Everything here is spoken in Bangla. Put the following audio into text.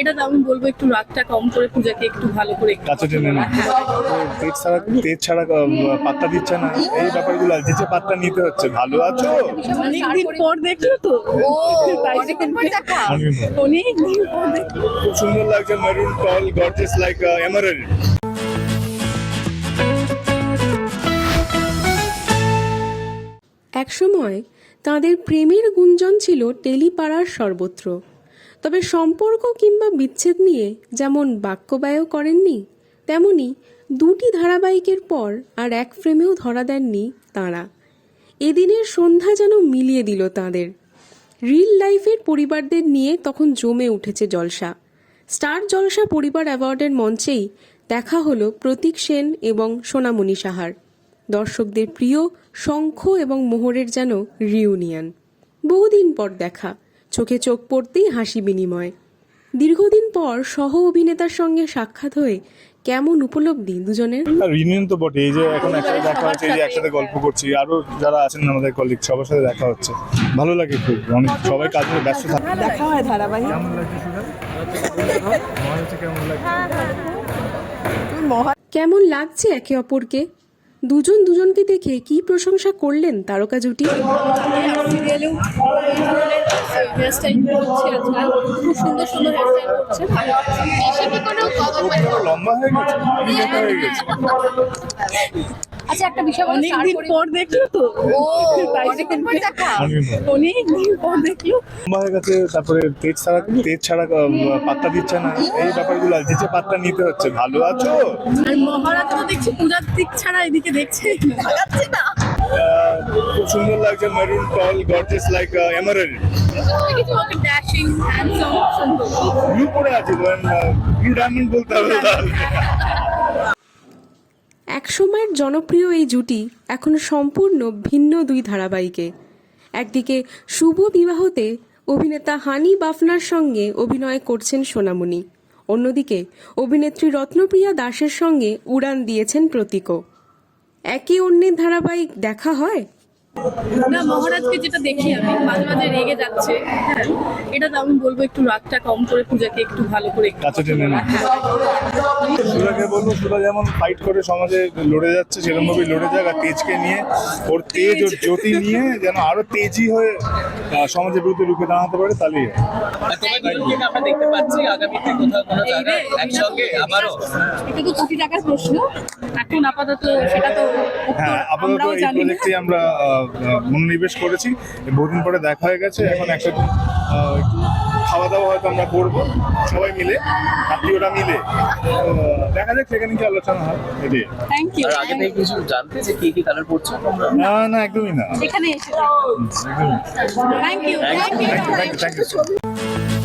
এটা তো আমি বলব একটু রাগটা কম করে পূজাকে একটু ভালো করে একটু কাছে টেনে না তেজ ছাড়া তেজ ছাড়া পাত্তা দিচ্ছে না। এই ব্যাপারগুলো আছে যে পাত্তা নিতে হচ্ছে ভালো আছো? অনেকদিন পর দেখল তো। তাই অনেকদিন পর দেখা। অনেকদিন পর দেখল। খুব সুন্দর লাগছে maroon tall gorgeous like emerald একসময় তাদের প্রেমের গুঞ্জন ছিল টেলিপাড়ার সর্বত্র। তবে সম্পর্ক কিংবা বিচ্ছেদ নিয়ে যেমন বাক্যব্যয় করেননি, তেমনি দুটি ধারাবাহিকের পর আর এক ফ্রেমেও ধরা দেননি তাঁরা। এদিনের সন্ধ্যা যেন মিলিয়ে দিল তাঁদের। রিল লাইফের পরিবারদের নিয়ে তখন জমে উঠেছে জলসা। স্টার জলসা পরিবার অ্যাওয়ার্ডের মঞ্চেই দেখা হলো প্রতীক সেন এবং সোনামণি সাহার। দর্শকদের প্রিয় শঙ্খ এবং মোহরের যেন রিউনিয়ন। বহুদিন পর দেখা। চোখে চোখ পড়তেই হাসি বিনিময়। দীর্ঘদিন পর সহ অভিনেতার সঙ্গে সাক্ষাৎ হয়ে কেমন উপলব্ধি দুজনের? রিউনিয়ন তো বটে এই যে এখন একসাথে দেখা হচ্ছে এই যে একসাথে গল্প করছি আরও যারা আছেন আমাদের কলিগ সবার সাথে দেখা হচ্ছে। ভালো লাগে খুব অনেক সবাই কাজে ব্যস্ত থাকে দেখা হয় ধারাবাহিক। কেমন লাগছে একে অপরকে? দুজন দুজনকে দেখে কি প্রশংসা করলেন তারকা জুটি? সিরিয়ালেও হেয়ার স্টাইল করছে আজকাল খুব সুন্দর সুন্দর হেয়ার স্টাইল করছে ভালো লাগছে। কি কোনো লম্বা হয়ে গেছে? হয়ে গেছে। আচ্ছা একটা বিষয় বলো অনেকদিন পর দেখল তো। ও অনেকদিন পর দেখা। অনেকদিন পর। পর দেখল। লম্বা হয়ে গেছে তারপরে তেজ ছাড়া তেজ ছাড়া পাত্তা দিচ্ছে না। এই ব্যাপারগুলো আছে যে পাত্তা নিতে হচ্ছে ভালো আছো? আর মহারাজ তো দেখছি পূজার দিক ছাড়া এদিকে দেখছে লাগাচ্ছি না খুব সুন্দর লাগছে মেরুন টল গর্জিয়াস লাইক সুন্দর ব্লু আছে ব্লু ডায়মন্ড বলতে হবে জনপ্রিয় এই জুটি এখন সম্পূর্ণ ভিন্ন দুই ধারাবাহিকে। একদিকে শুভ বিবাহতে অভিনেতা হানি বাফনার সঙ্গে অভিনয় করছেন সোনামণি। অন্যদিকে অভিনেত্রী রত্নপ্রিয়া দাসের সঙ্গে উড়ান দিয়েছেন প্রতীকও। একে অন্যের ধারাবাহিক দেখা হয়? না মহারাজকে যেটা দেখি আমি মাঝে মাঝে রেগে যাচ্ছে। হ্যাঁ এটা তো আমি বলব একটু রাগটা কম করে পূজাকে একটু ভালো করে কাছে টেনে না সুরাকে বলব সুরা যেমন ফাইট করে সমাজে লড়ে যাচ্ছে সেরকম ভাবে লড়ে যাক আর তেজকে নিয়ে ওর তেজ ওর জ্যোতি নিয়ে যেন আরও তেজি হয়ে সমাজের বিরুদ্ধে রুখে দাঁড়াতে পারে তাহলেই আমরা দেখতে পাচ্ছি আগামীতে কোথাও কোনো জায়গায় একসঙ্গে আবারও। এটা তো কোটি টাকার প্রশ্ন। এখন আপাতত সেটা তো হ্যাঁ আপাতত এই প্রজেক্টে আমরা মনোনিবেশ করেছি। বহুদিন পরে দেখা হয়ে গেছে এখন একসাথে একটু খাওয়া দাওয়া হয়তো আমরা করব সবাই মিলে আত্মীয়রা মিলে। তো, দেখা যাক সেখানে কি আলোচনা হয়। এটাই থ্যাংক ইউ আর আগে থেকে কিছু জানতে যে কি কি কালার পড়ছো তোমরা? না না একদমই না। এখানে এসে thank you thank you thank you